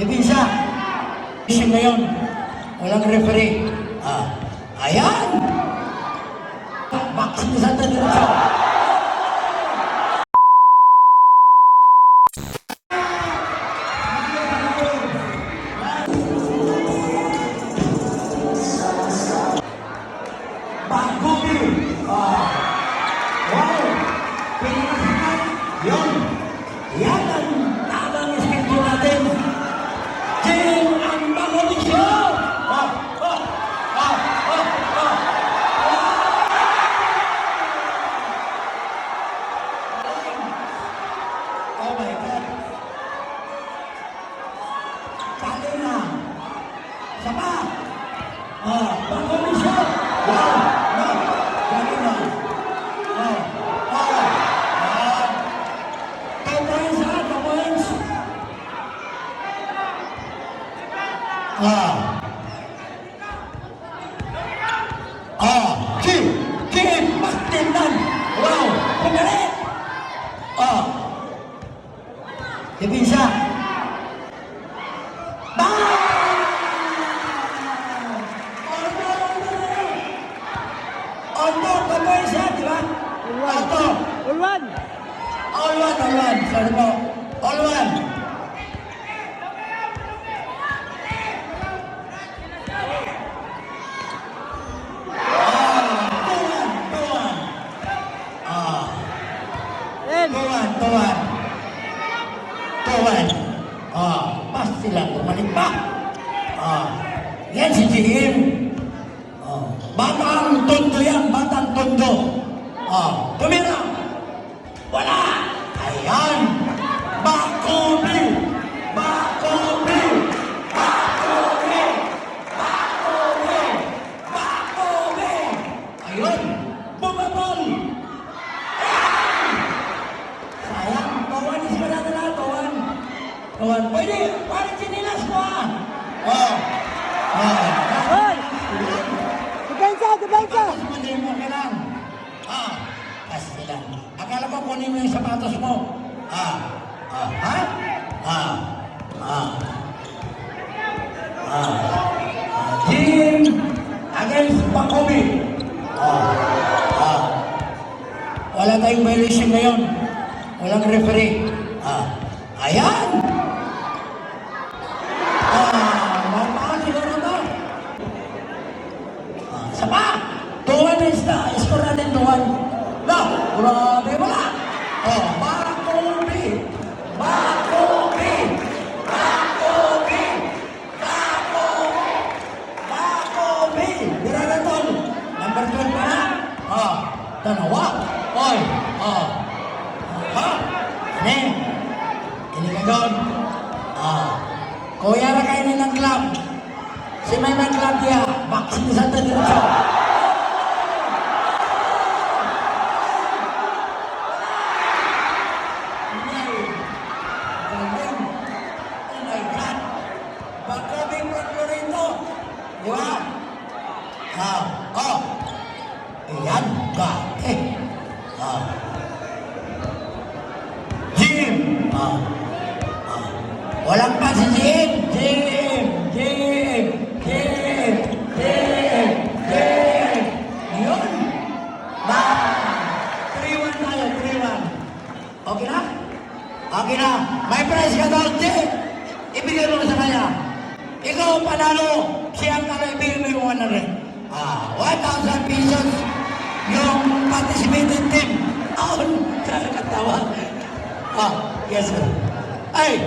Dipinsa. Issue ngayon. Walang referee. Ah. Ayan! Boxing sa diretso. Oh my God. Sali na. Wow. Wow. Sali na. Oh. Oh. Points, ah. Two points. Ah. Dipinsa. Bang! Ordo, ordo. Ordo, pagkali siya, di ba? Ordo. All one, all one. All one. Ah, two one. Ah, one, two one. Two one. Ah, pas sila bumalik pa. Ah, yan si Jim. Ah, batang tondo yan, batang tondo. Ah, pwede! Parang sinilas mo ah! Oh! Oh! Hoy! Depensa! Depensa! Hindi mo kailang. Ah, kasi lang. Akala ko kunin mo yung sapatos mo. Ah, ah, ha? Ah, ah. Ah. ah. Team against Pakobi. Ah, ah. Wala tayong violation ngayon. Walang referee. Ah, ayan! Ah, mapaan siguro to. Ah, Isa pa! Na, score natin tuwan. Na, grabe wala. Oh, Bakobi! Bakobi! Bakobi! Bakobi! Bakobi! Dira na tol. Number 12 pa na. Ah, dalawa. Oy, ah. Ha? Ano? Ini ka doon. Ah. Kuya na kayo ng club. Si may may club niya. Boxing sa diretso. Galing. Oh my God. Pagkabing Florinto. Ba? Ha? Oh. Ayan. Gate. Ha? Jim. Ha? Ha? Walang pa si Jim. Jim. Jim. Jim. Jim. Jim. Yun. Ba? 3-1 tayo. 3-1. Okay na? Okay na. May prize ka daw, Jim. Ibigay mo sa kanya. Ikaw ang panalo. Siya yung 100. Ah, 1,000 pesos. Yung participating team. Taon. Kaya katawa. Ah, yes sir. Ay!